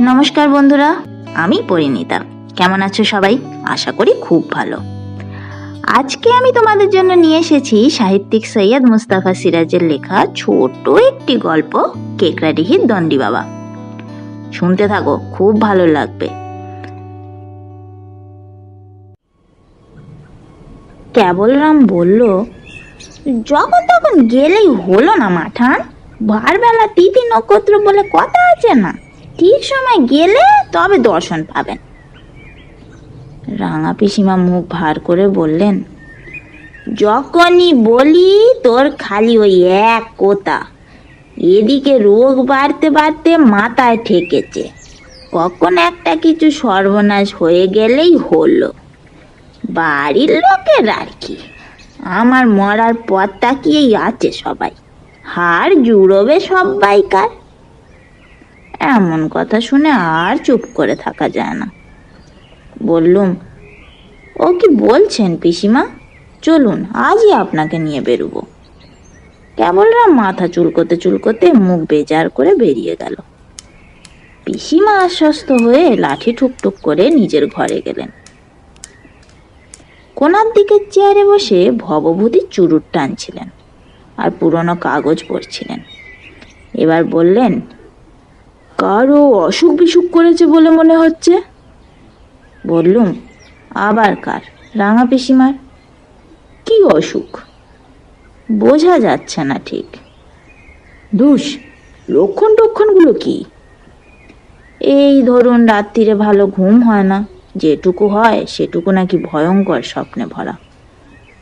নমস্কার বন্ধুরা, আমি পরিণীতা। কেমন আছো সবাই? আশা করি খুব ভালো। আজকে আমি তোমাদের জন্য নিয়ে এসেছি সাহিত্যিক সৈয়দ মুস্তাফা সিরাজের লেখা ছোট একটি গল্প, কেকড়াডিহির দণ্ডি বাবা। শুনতে থাকো, খুব ভালো লাগবে। কেবলরাম বলল, যখন তখন গেলেই হলো না, মাঠান। বারবেলা তিথি নক্ষত্র বলে কথা আছে না। ঠিক সময় গেলে তবে দর্শন পাবেন। রাঙা পিসিমা মুখ ভার করে বললেন, যখনই বলি তোর খালি ওই এক কোতা। এদিকে রোগ বাড়তে বাড়তে মাথায় ঠেকেছে। কখন একটা কিছু সর্বনাশ হয়ে গেলেই হলো। বাড়ির লোকের আর কি। আমার মরার পথ তাকিয়েই আছে সবাই। হাড় জুড়োবে সবাইকার এমন কথা শুনে আর চুপ করে থাকা যায় না। বললুম, ও কি বলছেন পিসিমা? চলুন, আজই আপনাকে নিয়ে বেরোবো। কেবলরা মাথা চুলকোতে চুলকোতে মুখ বেজার করে বেরিয়ে গেল। পিসিমা আশ্বস্ত হয়ে লাঠি ঠুকঠুক করে নিজের ঘরে গেলেন। কোনার দিকের চেয়ারে বসে ভবভূতি চুরুট টানছিলেন আর পুরনো কাগজ পড়ছিলেন। এবার বললেন কারও অসুখ বিসুখ করেছে বলে মনে হচ্ছে? বললুম, আবার কার? রাঙা পিসিমার? কি অসুখ? বোঝা যাচ্ছে না ঠিক। দুষ, লক্ষণ টক্ষণগুলো কি? এই ধরুন রাত্রিরে ভালো ঘুম হয় না, যেটুকু হয় সেটুকু নাকি ভয়ঙ্কর স্বপ্নে ভরা।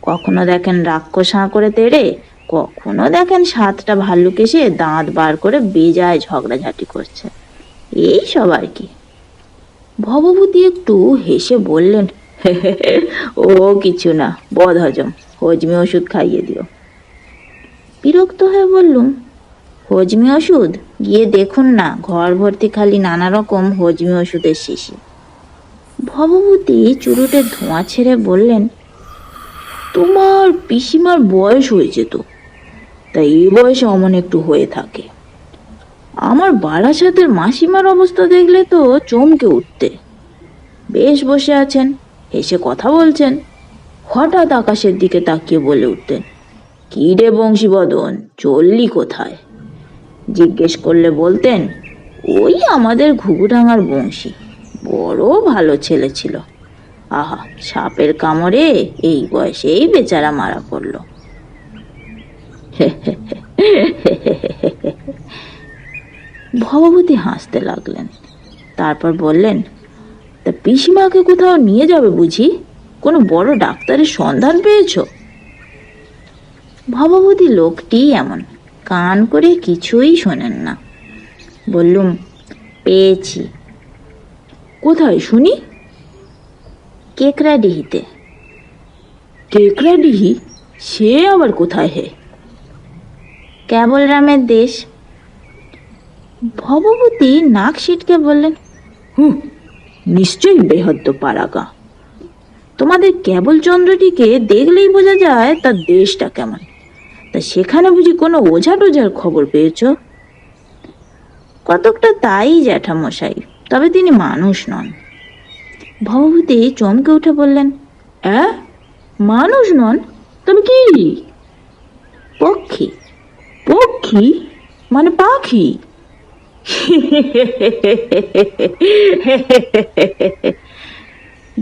কখনো দেখেন রাক্ষস হাঁ করে তেড়ে কখনো দেখেন সাতটা ভাল্লুক এসে দাঁত বার করে বেজায় ঝগড়াঝাটি করছে। এই সব আর কি। ভবভূতি একটু হেসে বললেন ও কিছু না, বদ হজম, হজমি ওষুধ খাইয়ে দিও। বিরক্ত হয়ে বললুম, হজমি ওষুধ? গিয়ে দেখুন না, ঘর ভর্তি খালি নানা রকম হজমি ওষুধের শিশি। ভবভূতি চুরুটে ধোঁয়া ছেড়ে বললেন, তোমার পিসিমার বয়স হয়েছে তো তাই এই বয়সে অমন একটু হয়ে থাকে। আমার বারাসাতের মাসিমার অবস্থা দেখলে তো চমকে উঠতে। বেশ বসে আছেন, হেসে কথা বলছেন। হঠাৎ আকাশের দিকে তাকিয়ে বলে উঠতেন, কি রে বংশীবদন, চললি কোথায়? জিজ্ঞেস করলে বলতেন, ওই আমাদের ঘুঘুডাঙার বংশী, বড় ভালো ছেলে ছিল। আহা, সাপের কামড়ে এই বয়সেই বেচারা মারা পড়ল। ভবভূতি হাসতে লাগলেন। তারপর বললেন, তা পিসিমাকে কোথাও নিয়ে যাবে বুঝি? কোনো বড় ডাক্তারের সন্ধান পেয়েছ? ভবভূতি লোকটি এমন, কান করে কিছুই শোনেন না। বললুম, পেয়েছি। কোথায় শুনি? কেকড়াডিহিতে। কেকড়াডিহি? সে আবার কোথায় হে? কেবল রামের দেশ। ভবভূতি নাক সিটকে বললেন, হুম, নিশ্চয়ই বেহদ্দ পাড়াগা তোমাদের কেবল চন্দ্রটিকে দেখলেই বোঝা যায় তার দেশটা কেমন। তা সেখানে বুঝি কোনো ওঝা টোঝার খবর পেয়েছ? কতকটা তাই জ্যাঠামশাই, তবে তিনি মানুষ নন। ভবভূতি চমকে উঠে বললেন, অ্যাঁ? মানুষ নন? তবে কি? পক্ষী। পক্ষী? মানে পাখি?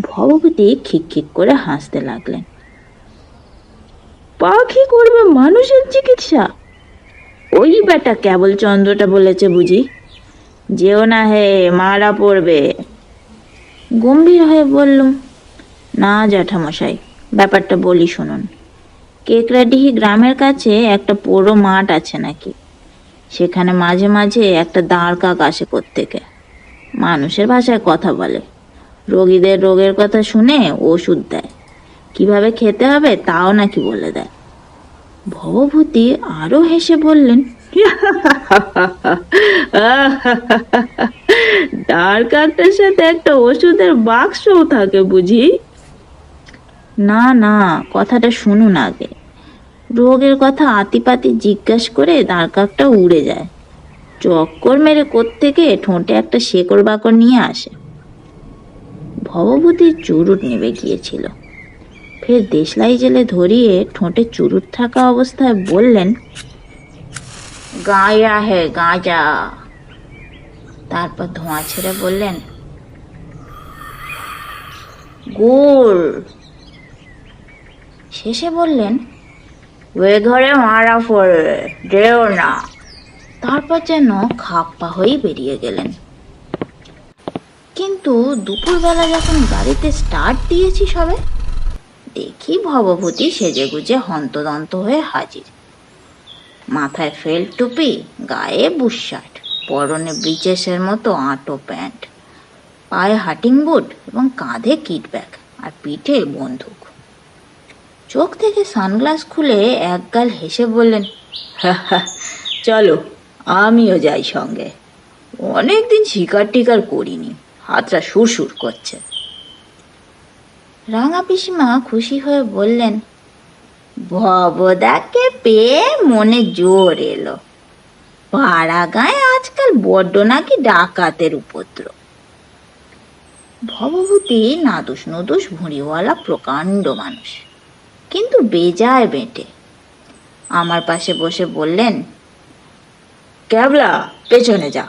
ভবভূতি খিক করে হাসতে লাগলেন। পাখি করবে মানুষের চিকিৎসা? ওই বেটা কেবল চন্দ্রটা বলেছে বুঝি? যেও না হে, মারা পড়বে। গম্ভীর হয়ে বললুম, না জ্যাঠামশাই, ব্যাপারটা বলি শুনুন। কেকড়াডিহি গ্রামের কাছে একটা পুরো মাঠ আছে নাকি? সেখানে মাঝে মাঝে একটা দাঁড় কাক আসে কোত্থেকে মানুষের ভাষায় কথা বলে। রোগীদের রোগের কথা শুনে ওষুধ দেয়। কীভাবে খেতে হবে তাও নাকি বলে দেয়। ভবভূতি আরও হেসে বললেন দাঁড় কাকটার সাথে একটা ওষুধের বাক্সও থাকে বুঝি? না না, কথাটা শুনুন আগে। রোগের কথা আতিপাতি জিজ্ঞাসা করে দাঁড় কাকটা উড়ে যায়। চক্কর মেরে কোত্থেকে ঠোঁটে একটা শেকড় বাকড় নিয়ে আসে। ভবভূতির চুরুট নেবে গিয়েছিল। ফের দেশলাই জেলে ধরিয়ে ঠোঁটে চুরুট থাকা অবস্থায় বললেন, গাঁজা হে, গাঁজা। তারপর ধোঁয়া ছেড়ে বললেন গুড় শেষে বললেন ওই ঘরে মারা পড়ে, যেও না। তারপর যেন খাপ্পা হয়েই বেরিয়ে গেলেন। কিন্তু দুপুরবেলা যখন গাড়িতে স্টার্ট দিয়েছি সবে, দেখি ভবভূতি সেজে গুজে হন্তদন্ত হয়ে হাজির। মাথায় ফেল টুপি, গায়ে বুশশার্ট পরনে ব্রিচেসের মতো আঁটো প্যান্ট, পায়ে হাটিং বুট এবং কাঁধে কিট ব্যাগ আর পিঠে বন্দুক। চোখ থেকে সানগ্লাস খুলে একগাল হেসে বললেন চলো, আমিও যাই সঙ্গে। অনেকদিন শিকার টিকার করিনি, হাতটা সুরসুর করছে। রাঙা পিসিমা খুশি হয়ে বললেন, ভবদাকে পেয়ে মনে জোর এলো। পাড়া গায়ে আজকাল বড্ড নাকি ডাকাতের উপদ্রব। ভবভূতি নাদুস নদুস ভুঁড়িওয়ালা প্রকাণ্ড মানুষ। কিন্তু বেজায় বেঁটে। আমার পাশে বসে বললেন, ক্যাবলা, পেছনে যা।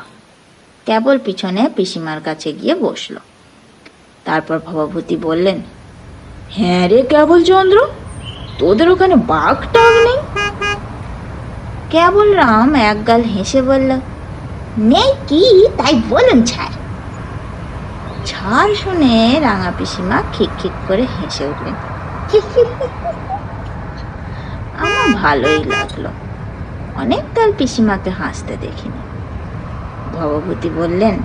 কেবল পিছনে পিসিমার কাছে গিয়ে বসল। তারপর ভবভূতি বললেন হ্যাঁ রে কেবল চন্দ্র তোদের ওখানে বাঘ টাগ নেই? কেবল রাম একগাল হেসে বলল, নেই কি, তাই বলুন ছাড়। ছাড় শুনে রাঙা পিসিমা খিক খিক করে হেসে উঠলেন। আমার ভালোই লাগল। অনেককাল পিসিমাকে হাসতে দেখিনি। ভবভূতি বললেন,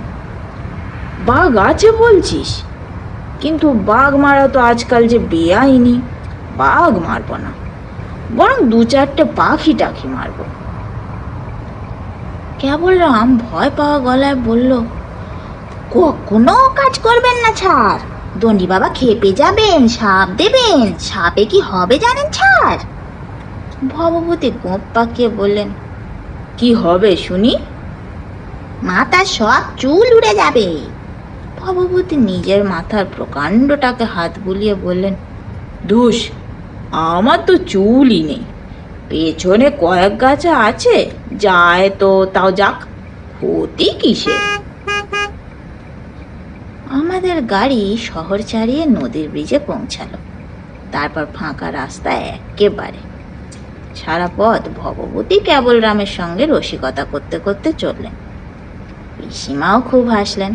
বাঘ আছে বলছিস? কিন্তু বাঘ মারা তো আজকাল যে বেআইনি, বাঘ মারবো না। বরং দু চারটে পাখি টাখি মারবো। কেবল রাম ভয় পাওয়া গলায় বলল কখনো কাজ করবেন না, ছাড়। দণ্ডি বাবা খেপে যাবেন, সাপ দেবেন। সাপে কি হবে জানেন ছাড় ভবভূতি গোপ পাকিয়ে বললেন, কি হবে শুনি? মাথার সব চুল উড়ে যাবে। ভবভূতি নিজের মাথার প্রকাণ্ডটাকে হাত বুলিয়ে বললেন ধুস আমার তো চুলই নেই। পেছনে কয়েক গাছা আছে, যায় তো, তাও যাক। ক্ষতি কিসের? আমাদের গাড়ি শহর ছাড়িয়ে নদীর ব্রিজে পৌঁছালো। তারপর ফাঁকা রাস্তায় একেবারে সারা পথ ভবভূতি কেবল রামের সঙ্গে রসিকতা করতে করতে চললেন। পিসিমাও খুব হাসলেন।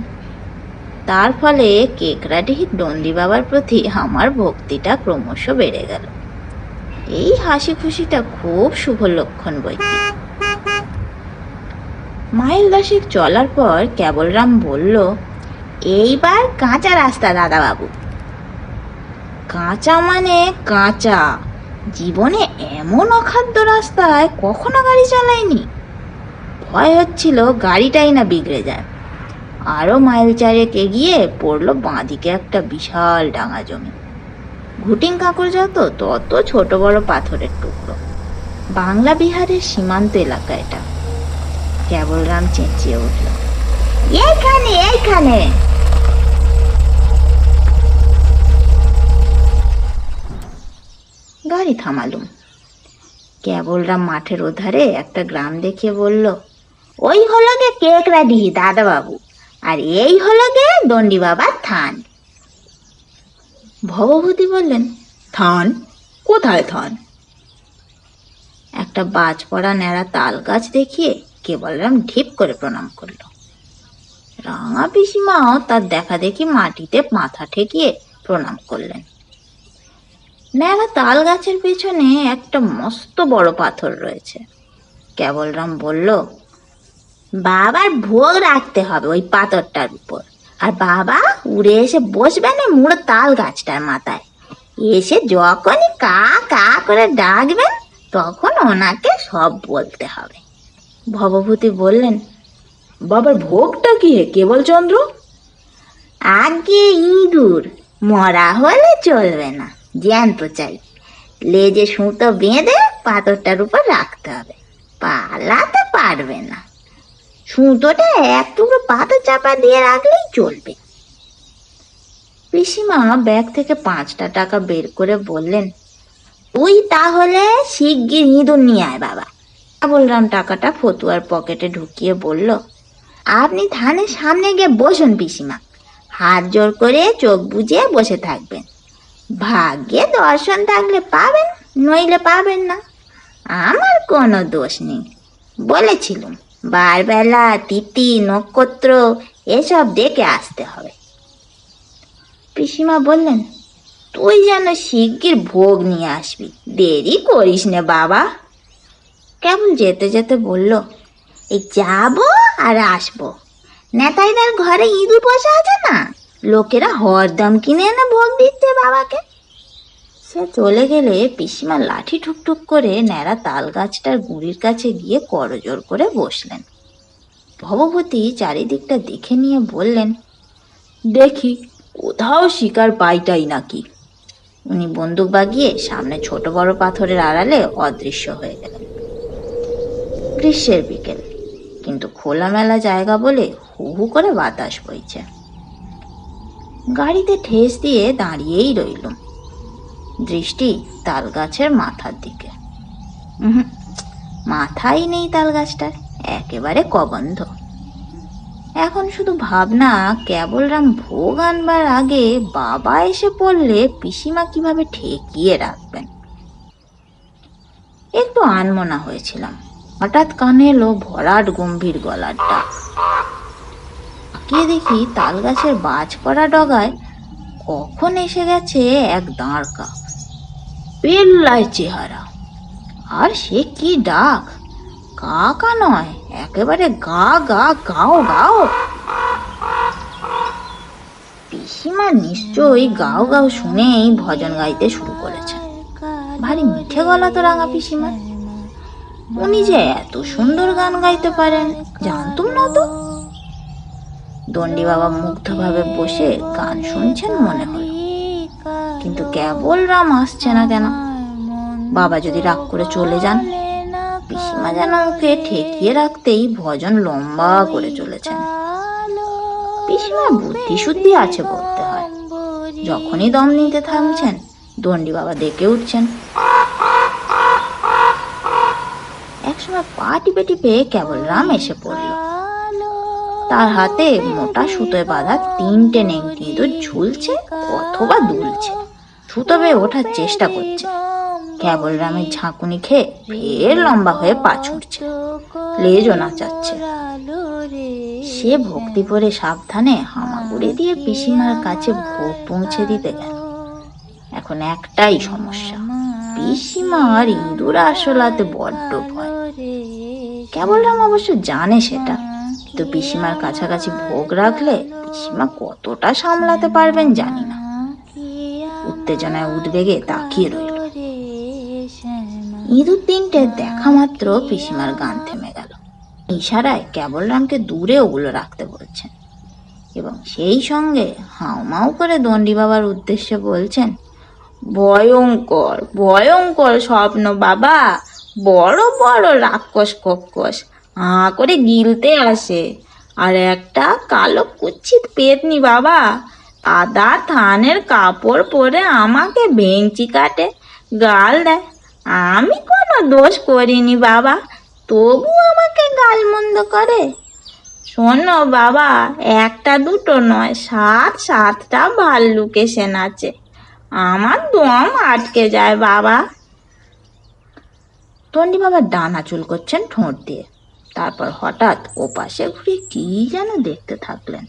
তার ফলে কেকরাডিহির ডন্ডি বাবার প্রতি আমার ভক্তিটা ক্রমশ বেড়ে গেল। এই হাসি খুশিটা খুব শুভ লক্ষণ বইকি মাইল দশেক চলার পর কেবলরাম বলল এইবার কাঁচা রাস্তা, দাদাবাবু। কাঁচা মানে কাঁচা। জীবনে এমন অখাদ্য রাস্তায় কখনো গাড়ি চালাইনি। ভয় হচ্ছিল, গাড়িটাই না বিগড়ে যায়। আরও মাইল চারেক এগিয়ে পড়ল বাঁদিকে একটা বিশাল ডাঙা জমি। ঘুটিং কাকুর যত তত ছোট বড় পাথরের টুকরো। বাংলা বিহারের সীমান্ত এলাকা এটা। কেবল রাম চেঁচিয়ে উঠল, এইখানে এইখানে। গাড়ি থামালুম। কেবলরাম মাঠের ওধারে একটা গ্রাম দেখিয়ে বলল, ওই হলো গে কেকরাডি দাদা বাবু আর এই হলো গে দণ্ডি বাবার থান। ভবভূতি বললেন, থান? কোথায় থান? একটা বাজ পড়া ন্যাড়া তাল গাছ দেখিয়ে কেবলরাম ঢিপ করে প্রণাম করল। রাঙা পিসিমাও তার দেখা দেখি মাটিতে মাথা ঠেকিয়ে প্রণাম করলেন। ন্যাড়া তাল গাছের পেছনে একটা মস্ত বড় পাথর রয়েছে। কেবলরাম বলল বাবার ভোগ রাখতে হবে ওই পাথরটার উপর। আর বাবা উড়ে এসে বসবেন ওই মুড়ো তাল গাছটার মাথায়। এসে যখনই কা কা করে ডাকবেন তখন ওনাকে সব বলতে হবে। ভবভূতি বললেন বাবার ভোগটা কি হে কেবলচন্দ্র? আগে ইঁদুর মরা হলে চলবে না। জ্যান্ত চাই লেজে সুতো বেঁধে পাথরটার উপর রাখতে হবে। পালাতে পারবে না। সুতোটা এক টুকরো চাপা দিয়ে রাখলেই চলবে। পিসিমা ব্যাগ থেকে পাঁচটা টাকা বের করে বললেন, তুই তাহলে শিগগির ইঁদুর নিয়ে আয় বাবা। বলরাম টাকাটা ফতুয়ার পকেটে ঢুকিয়ে বলল, আপনি ধানের সামনে গিয়ে বসুন পিসিমা। হাত জোর করে চোখ বুজে বসে থাকবেন। ভাগ্যে দর্শন থাকলে পাবেন, নইলে পাবেন না। আমার কোনো দোষ নেই। বলেছিলুম, বারবেলা, তিথি, নক্ষত্র, এসব দেখে আসতে হবে। পিসিমা বললেন, তুই যেন শিগগির ভোগ নিয়ে আসবি। দেরি করিস নে বাবা। কেমন যেতে যেতে বলল, এই যাব আর আসব। নেতাইদার ঘরে ইঁদুর বসে আছে না? লোকেরা হরদম কিনে এনে ভোগ দিচ্ছে বাবাকে। সে চলে গেলে পিসিমা লাঠি ঠুকঠুক করে ন্যাড়া তাল গাছটার গুঁড়ির কাছে গিয়ে করজোর করে বসলেন। ভবভূতি চারিদিকটা দেখে নিয়ে বললেন, দেখি, কোথাও শিকার পাইটাই নাকি? উনি বন্দুক বাগিয়ে সামনে ছোট বড় পাথরের আড়ালে অদৃশ্য হয়ে গেলেন। গ্রীষ্মের বিকেল, কিন্তু খোলামেলা জায়গা বলে হু হু করে বাতাস বইছে। গাড়িতে ঠেস দিয়ে দাঁড়িয়েই রইলুম। দৃষ্টি তাল গাছের মাথার দিকে। মাথাই নেই তাল গাছটার একেবারে কবন্ধ। এখন শুধু ভাবনা কেবলরাম ভোগ আনবার আগে বাবা এসে পড়লে পিসিমা কীভাবে ঠেকিয়ে রাখবেন? একটু আনমনা হয়েছিলাম। হঠাৎ কানে এলো ভরাট গম্ভীর গলার ডাক। তাকিয়ে দেখি তাল গাছের বাজ করা ডগায় কখন এসে গেছে এক দাঁড় কাক পেল্লায় চেহারা। আর সে কি ডাক? কাকা নয়, একেবারে গা গা গাও গাও। পিসিমা নিশ্চয়ই গাও গাও শুনেই ভজন গাইতে শুরু করেছে। ভারী মিঠে গলা তো রাঙা পিসিমা উনি যে এত সুন্দর গান গাইতে পারেন, জানতুম না তো? দণ্ডি বাবা মুগ্ধভাবে বসে গান শুনছেন মনে হলো কিন্তু কেবল রাম আসছে না কেন? বাবা যদি রাগ করে চলে যান, পিসিমা যেন ওকে ঠেকিয়ে রাখতেই ভজন লম্বা করে চলেছেন। পিসিমার বুদ্ধি শুদ্ধি আছে বলতে হয়। যখনই দম নিতে থামছেন, দণ্ডি বাবা ডেকে উঠছেন। একসময় পা টিপে টিপে কেবল রাম এসে পড়ল। তার হাতে মোটা সুতোয় বাঁধা তিনটে নেংটি ইঁদুর ঝুলছে অথবা দুলছে। সুতো বেয়ে ওঠার চেষ্টা করছে। কেবল রামের ঝাঁকুনি খেয়ে ফের লম্বা হয়ে পা ছুটছে লেজও নাচাচ্ছে। সে ভক্তি করে সাবধানে হামাগুড়ি দিয়ে পিসিমার কাছে ভোগ পৌঁছে দিতে গেল। এখন একটাই সমস্যা। পিসিমার ইঁদুর আসলাতে বড্ড ভয়। কেবল রাম অবশ্য জানে সেটা। কিন্তু পিসিমার কাছাকাছি ভোগ রাখলে পিসিমা কতটা সামলাতে পারবেন জানি না। উত্তেজনায় উদ্বেগে তাকিয়ে রইল। ইঁদুর তিনটে দেখা মাত্র পিসিমার গান থেমে গেল। ইশারায় কেবল রামকে দূরে ওগুলো রাখতে বলছেন। এবং সেই সঙ্গে হাউমাউ করে দণ্ডি বাবার উদ্দেশ্যে বলছেন, ভয়ঙ্কর ভয়ঙ্কর স্বপ্ন বাবা, বড় বড় রাক্ষস কক্ষস হাঁ করে গিলতে আসে। আর একটা কালো কুচ্ছিত পেতনি বাবা আদা থানের কাপড় পরে আমাকে ভেঙচি কাটে, গাল দেয়। আমি কোনো দোষ করিনি বাবা, তবু আমাকে গাল মন্দ করে। শোনো বাবা, একটা দুটো নয়, সাত, সাতটা ভাল্লুক এসে নাচে। আমার দম আটকে যায় বাবা। তন্ডি বাবা ডানা চুল করছেন ঠোঁট দিয়ে। তারপর হঠাৎ ওপাশে ঘুরে কি যেন দেখতে থাকলেন।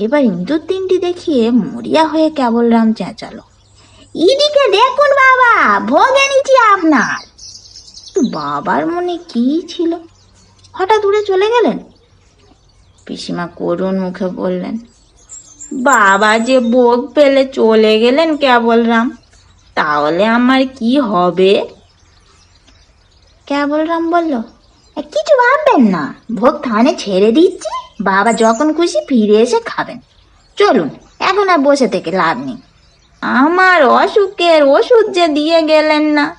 এবার ইঁদুর তিনটি দেখিয়ে মরিয়া হয়ে কেবল রাম চেঁচালো। ইদিকে দেখুন বাবা ভোগ এনেছি আপনার। বাবার মনে কি ছিল? হঠাৎ উড়ে চলে গেলেন? পিসিমা করুণ মুখে বললেন বাবা যে ভোগ পেলে চলে গেলেন কেবল রাম তাহলে আমার কি হবে? কেবল রাম বলল "এ, কিছু ভাববেন না। ভোগ থানে ছেড়ে দিচ্ছি, বাবা যখন খুশি ফিরে এসে খাবেন। চলুন, এখন আর বসে থেকে লাভ নেই। আমার অসুখের ওষুধ যে দিয়ে গেলেন না।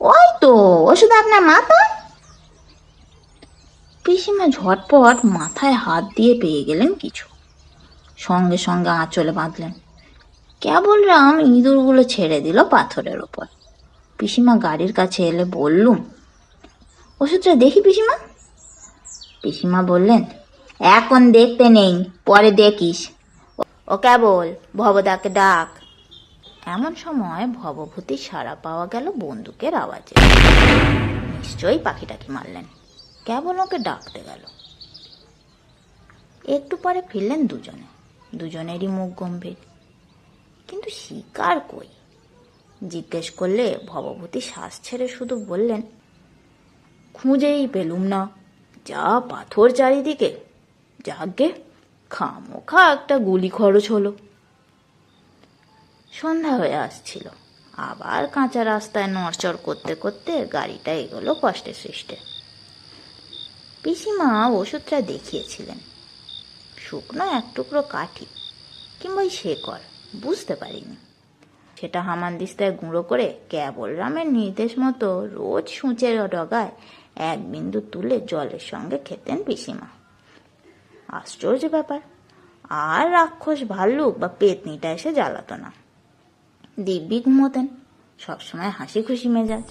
ওই তো, ওষুধ আপনার মাথা? পিসিমা ঝটপট মাথায় হাত দিয়ে পেয়ে গেলেন কিছু। সঙ্গে সঙ্গে আঁচলে বাঁধলেন। কেবল রাম ইঁদুরগুলো ছেড়ে দিল পাথরের ওপর। পিসিমা গাড়ির কাছে এলে বললুম ওষুধটা দেখি পিসিমা? পিসিমা বললেন, এখন দেখতে নেই, পরে দেখিস। ও কেবল ভবদাকে ডাক। এমন সময় ভবভূতির সাড়া পাওয়া গেল বন্দুকের আওয়াজে। নিশ্চয়ই পাখিটাকে মারলেন। কেবল ওকে ডাকতে গেল। একটু পরে ফিরলেন দুজনে। দুজনেরই মুখ গম্ভীর। কিন্তু শিকার কই? জিজ্ঞেস করলে ভবভূতি শ্বাস ছেড়ে শুধু বললেন খুঁজেই পেলুম না। যা পাথর চারিদিকে, যাকে খামোখা একটা গুলি খরচ হলো। সন্ধ্যা হয়ে আসছিল। আবার কাঁচা রাস্তায় নড়চড় করতে করতে গাড়িটা এগোলো কষ্টে সৃষ্টে। পিসিমা ওষুধটা দেখিয়েছিলেন। শুকনো এক টুকরো কাঠি কিংবা শেকড়, বুঝতে পারিনি। সেটা হামানদিস্তায় গুঁড়ো করে কেবল রামের নির্দেশ মতো রোজ সূচের ডগায় এক বিন্দু তুলে জলের সঙ্গে খেতেন পিসিমা। আশ্চর্য ব্যাপার, আর রাক্ষস ভাল্লুক বা পেতনিটা এসে জ্বালাতো না। দিব্যি ঘুমোতেন, সবসময় হাসি খুশি মেজাজ।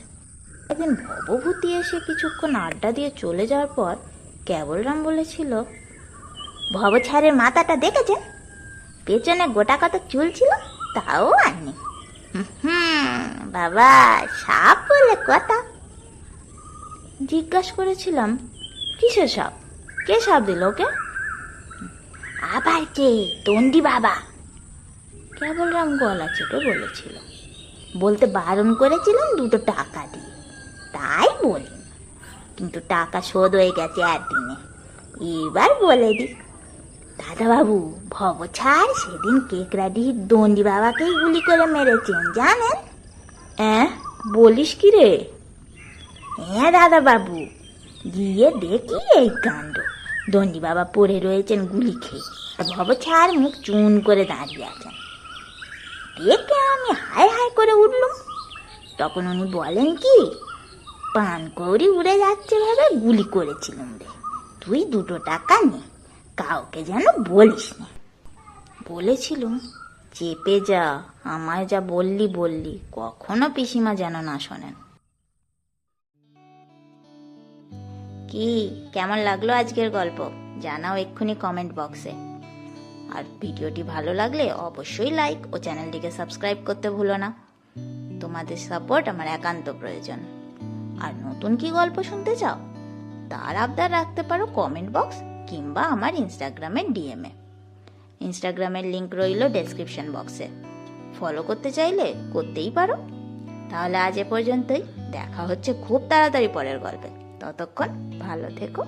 একদিন ভবভূতি এসে কিছুক্ষণ আড্ডা দিয়ে চলে যাওয়ার পর কেবলরাম বলেছিল ভবছাড়ের মাথাটা দেখেছেন পেছনে গোটা কত চুল ছিল? তাও আননি। হুম, বাবা, সাপ বলে কথা। জিজ্ঞাসা করেছিলাম, কিসের সাপ? কে সাপ দিল ওকে? আবার কে? তন্ডি বাবা। কেবলরাম গলা চেপে বলেছিল, বলতে বারণ করেছিলাম দুটো টাকা দিয়ে। তাই বলি, কিন্তু টাকা শোধ হয়ে গেছে একদিনে এবার বলে দি, দাদাবাবু ভবছাড় সেদিন কেকরাডির দন্ডি বাবাকেই গুলি করে মেরেছেন, জানেন? হ্যাঁ বলিস কি রে? হ্যাঁ দাদাবাবু। গিয়ে দেখি এই কাণ্ড। দন্ডি বাবা পড়ে রয়েছেন গুলি খেয়ে, আর ভবছাড় মুখ চুন করে দাঁড়িয়ে আছেন। দেখে আমি হায় হায় করে উঠলুম। তখন উনি বলেন কি, পান কৌড়ি উড়ে যাচ্ছে ভেবে গুলি করেছিলাম রে। তুই দুটো টাকা নে, কাউকে যেন বলিস না। বলেছিলুম, চেপে যা, আমায় যা বললি বললি, কখনো পিসিমা যেন না শোনেন। কি? কেমন লাগল আজকের গল্প? জানাও এক্ষুনি কমেন্ট বক্সে আর ভিডিওটি ভালো লাগলে অবশ্যই লাইক ও চ্যানেলটিকে সাবস্ক্রাইব করতে ভুলো না। তোমাদের সাপোর্ট আমার একান্ত প্রয়োজন। আর নতুন কি গল্প শুনতে চাও? তার আবদার রাখতে পারো কমেন্ট বক্স কিংবা আমার ইনস্টাগ্রামের ডিএমে ইনস্টাগ্রামের লিঙ্ক রইল ডেসক্রিপশন বক্সে ফলো করতে চাইলে করতেই পারো। তাহলে আজ এ পর্যন্তই। দেখা হচ্ছে খুব তাড়াতাড়ি পরের গল্পে। ততক্ষণ ভালো থেকো